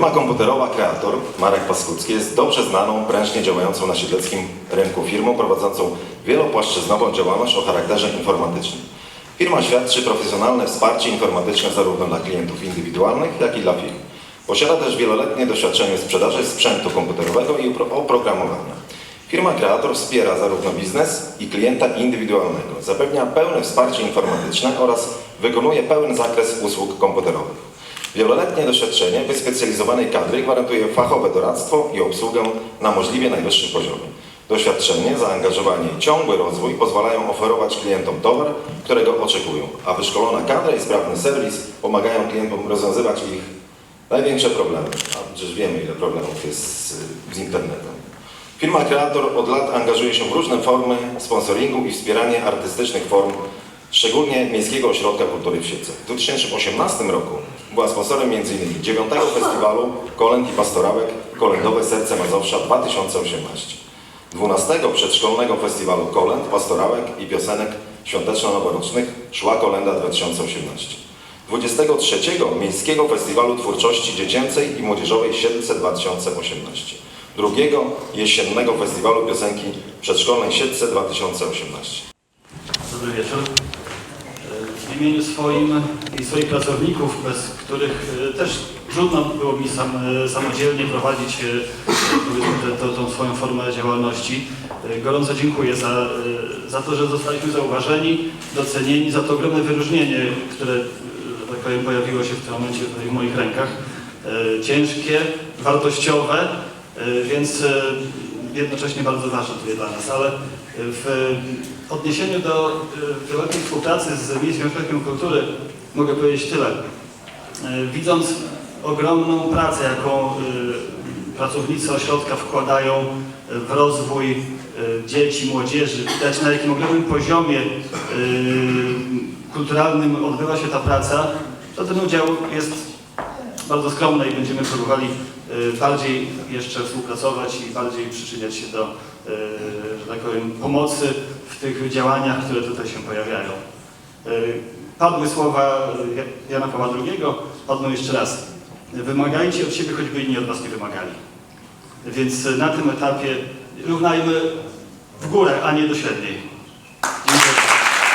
Firma komputerowa Kreator, Marek Paskucki, jest dobrze znaną, prężnie działającą na siedleckim rynku firmą prowadzącą wielopłaszczyznową działalność o charakterze informatycznym. Firma świadczy profesjonalne wsparcie informatyczne zarówno dla klientów indywidualnych, jak i dla firm. Posiada też wieloletnie doświadczenie w sprzedaży sprzętu komputerowego i opro- oprogramowania. Firma Kreator wspiera zarówno biznes i klienta indywidualnego, zapewnia pełne wsparcie informatyczne oraz wykonuje pełen zakres usług komputerowych. Wieloletnie doświadczenie wyspecjalizowanej kadry gwarantuje fachowe doradztwo i obsługę na możliwie najwyższym poziomie. Doświadczenie, zaangażowanie i ciągły rozwój pozwalają oferować klientom towar, którego oczekują, a wyszkolona kadra i sprawny serwis pomagają klientom rozwiązywać ich największe problemy. A przecież wiemy, ile problemów jest z, z internetem. Firma Kreator od lat angażuje się w różne formy sponsoringu i wspieranie artystycznych form, szczególnie Miejskiego Ośrodka Kultury w Siedlce. W 2018 roku była sponsorem m.in. 9 Festiwalu Kolęd i Pastorałek Kolędowe Serce Mazowsza 2018, 12 Przedszkolnego Festiwalu Kolęd, Pastorałek i Piosenek Świąteczno-Noworocznych Szła Kolenda 2018. 23 Miejskiego Festiwalu Twórczości Dziecięcej i Młodzieżowej Siedlce 2018. Drugiego Jesiennego Festiwalu Piosenki Przedszkolnej Siedlce 2018. Dobry wieczór. W imieniu swoim i swoich pracowników, bez których e, też trudno było mi sam, e, samodzielnie prowadzić e, tą, swoją formę działalności, gorąco dziękuję za, za to, że zostaliśmy zauważeni, docenieni, za to ogromne wyróżnienie, które, tak powiem, pojawiło się w tym momencie w moich rękach. Ciężkie, wartościowe, więc jednocześnie bardzo tutaj dla nas, ale w odniesieniu do e, wieloletniej współpracy z Miejskim Ośrodkiem Kultury mogę powiedzieć tyle. E, Widząc ogromną pracę, jaką e, pracownicy ośrodka wkładają w rozwój e, dzieci, młodzieży, widać na jakim ogromnym poziomie e, kulturalnym odbywa się ta praca, to ten udział jest bardzo skromne i będziemy próbowali e, bardziej jeszcze współpracować i bardziej przyczyniać się do, e, że tak powiem, pomocy w tych działaniach, które tutaj się pojawiają. E, Padły słowa Jana Pawła II, padną jeszcze raz. Wymagajcie od siebie, choćby inni od was nie wymagali. Więc na tym etapie równajmy w górę, a nie do średniej.